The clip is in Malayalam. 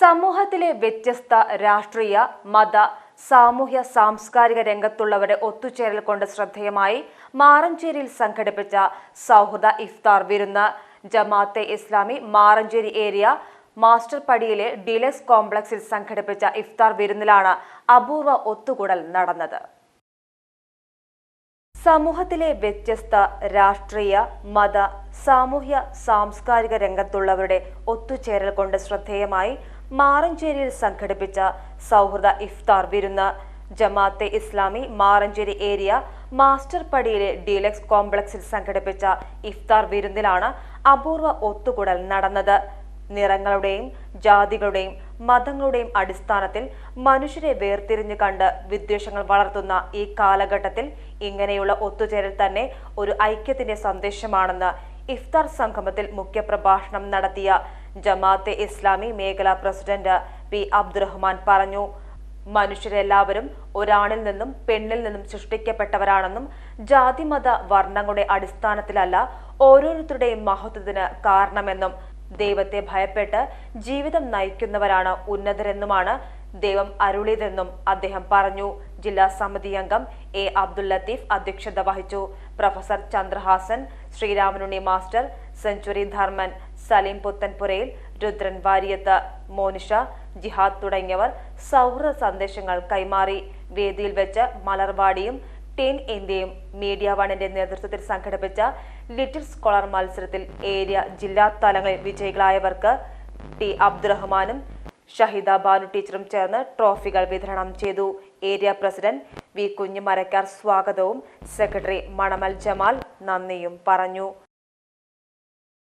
സമൂഹത്തിലെ വ്യത്യസ്ത രാഷ്ട്രീയ മത സാമൂഹ്യ സാംസ്കാരിക രംഗത്തുള്ളവരെ ഒത്തുചേരൽ കൊണ്ട് ശ്രദ്ധേയമായി മാറഞ്ചേരിയിൽ സംഘടിപ്പിച്ച സൗഹൃദ ഇഫ്താർ വിരുന്ന്. ജമാഅത്തെ ഇസ്ലാമി മാറഞ്ചേരി ഏരിയ മാസ്റ്റർ പടിയിലെ ഡിലെസ് കോംപ്ലക്സിൽ സംഘടിപ്പിച്ച ഇഫ്താർ വിരുന്നിലാണ് അപൂർവ ഒത്തുകൂടൽ നടന്നത്. സമൂഹത്തിലെ വ്യത്യസ്ത രാഷ്ട്രീയ മത സാമൂഹ്യ സാംസ്കാരിക രംഗത്തുള്ളവരുടെ ഒത്തുചേരൽ കൊണ്ട് ശ്രദ്ധേയമായി മാറഞ്ചേരിയിൽ സംഘടിപ്പിച്ച സൗഹൃദ ഇഫ്താർ വിരുന്ന്. ജമാഅത്തെ ഇസ്ലാമി മാറഞ്ചേരി ഏരിയ മാസ്റ്റർ പടിയിലെ ഡീലക്സ് കോംപ്ലക്സിൽ സംഘടിപ്പിച്ച ഇഫ്താർ വിരുന്നിലാണ് അപൂർവ ഒത്തുകൂടൽ നടന്നത്. നിറങ്ങളുടെയും ജാതികളുടെയും മതങ്ങളുടെയും അടിസ്ഥാനത്തിൽ മനുഷ്യരെ വേർതിരിഞ്ഞു കണ്ട് വിദ്വേഷങ്ങൾ വളർത്തുന്ന ഈ കാലഘട്ടത്തിൽ ഇങ്ങനെയുള്ള ഒത്തുചേരൽ തന്നെ ഒരു ഐക്യത്തിന്റെ സന്ദേശമാണെന്ന് ഇഫ്താർ സംഗമത്തിൽ മുഖ്യപ്രഭാഷണം നടത്തിയ ജമാഅത്തെ ഇസ്ലാമി മേഖലാ പ്രസിഡന്റ് പി അബ്ദുറഹ്മാൻ പറഞ്ഞു. മനുഷ്യരെല്ലാവരും ഒരാണിൽ നിന്നും പെണ്ണിൽ നിന്നും സൃഷ്ടിക്കപ്പെട്ടവരാണെന്നും ജാതിമത വർണങ്ങളുടെ അടിസ്ഥാനത്തിലല്ല ഓരോരുത്തരുടെയും മഹത്വത്തിന് കാരണമെന്നും ദൈവത്തെ ഭയപ്പെട്ട് ജീവിതം നയിക്കുന്നവരാണ് ഉന്നതരെന്നുമാണ് ദൈവം അരുളിയതെന്നും അദ്ദേഹം പറഞ്ഞു. ജില്ലാ സമിതി അംഗം എ അബ്ദുൽ ലത്തീഫ് അധ്യക്ഷത വഹിച്ചു. Professor Chandrahasan Sreeramanunni master century Dharman Saleem Puthanpurayil Rudran Variyath Monisha Jihad തുടങ്ങിയവർ സൗഹൃദ സന്ദേശങ്ങൾ കൈമാറി. വേദിയിൽ വെച്ച് മലർവാടിയും ടെൻ ഇന്ത്യയും മീഡിയ വണിന്റെ നേതൃത്വത്തിൽ സംഘടിപ്പിച്ച ലിറ്റിൽ സ്കോളർ മത്സരത്തിൽ ഏരിയ ജില്ലാ തലങ്ങളിൽ വിജയികളായവർക്ക് ടി അബ്ദുറഹ്മാനും ഷഹിദ ബാനു ടീച്ചറും ചേർന്ന് ട്രോഫികൾ വിതരണം ചെയ്തു. ഏരിയ പ്രസിഡന്റ് വി കുഞ്ഞുമരക്കാർ സ്വാഗതവും സെക്രട്ടറി മണമൽ ജമാൽ നന്ദിയും പറഞ്ഞു.